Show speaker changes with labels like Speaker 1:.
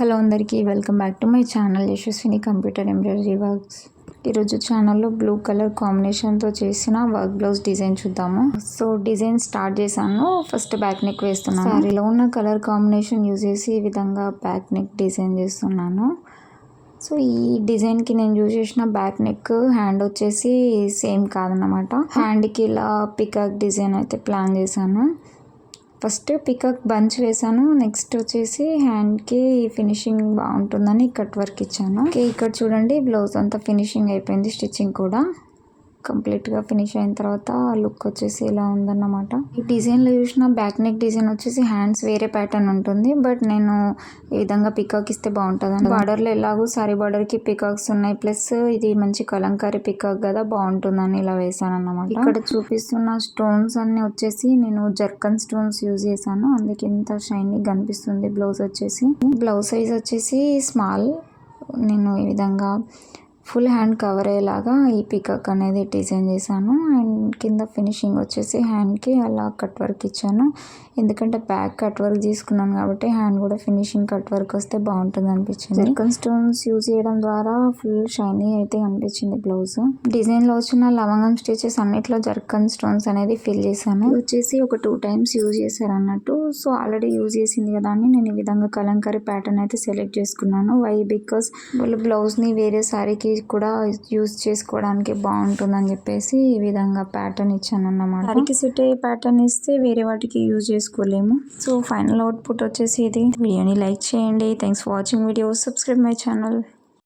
Speaker 1: Hello అందరికీ welcome back to my channel Yashaswini computer embroidery works. ఈరోజు ఛానల్లో blue colour కాంబినేషన్తో చేసిన వర్క్ బ్లౌజ్ డిజైన్ చూద్దాము. సో డిజైన్ స్టార్ట్ చేశాను. ఫస్ట్ బ్యాక్ నెక్ వేస్తున్నాను. సారీలో ఉన్న కలర్ కాంబినేషన్ యూజ్ చేసి ఈ విధంగా బ్యాక్ నెక్ డిజైన్ చేస్తున్నాను. సో ఈ డిజైన్కి నేను యూజ్ చేసిన బ్యాక్ నెక్ హ్యాండ్ వచ్చేసి సేమ్ కాదనమాట హ్యాండ్కి ఇలా పికాక్ డిజైన్ అయితే ప్లాన్ చేశాను. ఫస్ట్ పికప్ బంచ్ వేసాను. నెక్స్ట్ వచ్చేసి హ్యాండ్కి ఫినిషింగ్ బాగుంటుందని కట్ వర్క్ ఇచ్చాను. ఇక్కడ చూడండి బ్లౌజ్ అంతా ఫినిషింగ్ అయిపోయింది స్టిచ్చింగ్ కూడా. కంప్లీట్గా ఫినిష్ అయిన తర్వాత లుక్ వచ్చేసి ఇలా ఉందన్నమాట. ఈ డిజైన్లో చూసిన బ్యాక్ నెక్ డిజైన్ వచ్చేసి హ్యాండ్స్ వేరే ప్యాటర్న్ ఉంటుంది. బట్ నేను ఈ విధంగా పికాక్ ఇస్తే బాగుంటుంది అండి బార్డర్లో ఎలాగో సారీ బార్డర్కి పికాక్స్ ఉన్నాయి. ప్లస్ ఇది మంచి కలంకారీ పికాక్ కదా బాగుంటుందని ఇలా వేసాను అన్నమాట ఇక్కడ చూపిస్తున్న స్టోన్స్ అన్ని వచ్చేసి నేను జర్కన్ స్టోన్స్ యూజ్ చేశాను. అందుకే ఇంత షైనింగ్ కనిపిస్తుంది బ్లౌజ్ వచ్చేసి. బ్లౌజ్ సైజ్ వచ్చేసి స్మాల్ నేను ఈ విధంగా ఫుల్ హ్యాండ్ కవర్ అయ్యేలాగా ఈ పికక్ అనేది డిజైన్ చేశాను. అండ్ కింద ఫినిషింగ్ వచ్చేసి హ్యాండ్కి అలా కట్ వర్క్ ఇచ్చాను. ఎందుకంటే బ్యాక్ కట్ వర్క్ తీసుకున్నాను కాబట్టి హ్యాండ్ కూడా ఫినిషింగ్ కట్ వర్క్ వస్తే బాగుంటుంది అనిపించింది. జర్కన్ స్టోన్స్ యూజ్ చేయడం ద్వారా ఫుల్ షైనీ అయితే అనిపించింది బ్లౌజ్. డిజైన్లో వచ్చిన లవంగం స్టిచెస్ అన్నిట్లో జర్కన్ స్టోన్స్ అనేది ఫిల్ చేశాను. వచ్చేసి ఒక టూ టైమ్స్ యూజ్ చేశారు అన్నట్టు సో ఆల్రెడీ యూజ్ చేసింది కదా అని నేను ఈ విధంగా కలంకారీ ప్యాటర్న్ అయితే సెలెక్ట్ చేసుకున్నాను. వై? బికాస్ వాళ్ళు బ్లౌజ్ని వేరే సారీకి కూడా యూజ్ చేసుకోవడానికి బాగుంటుందని చెప్పేసి ఈ విధంగా ప్యాటర్న్ ఇచ్చాను అన్నమాట సారీకి సెట్ అయ్యే ప్యాటర్న్ ఇస్తే వేరే వాటికి యూజ్ చేసుకోలేము. సో ఫైనల్ అవుట్పుట్ వచ్చేసి ఇది. వీడియోని లైక్ చేయండి. Thanks for watching video subscribe my channel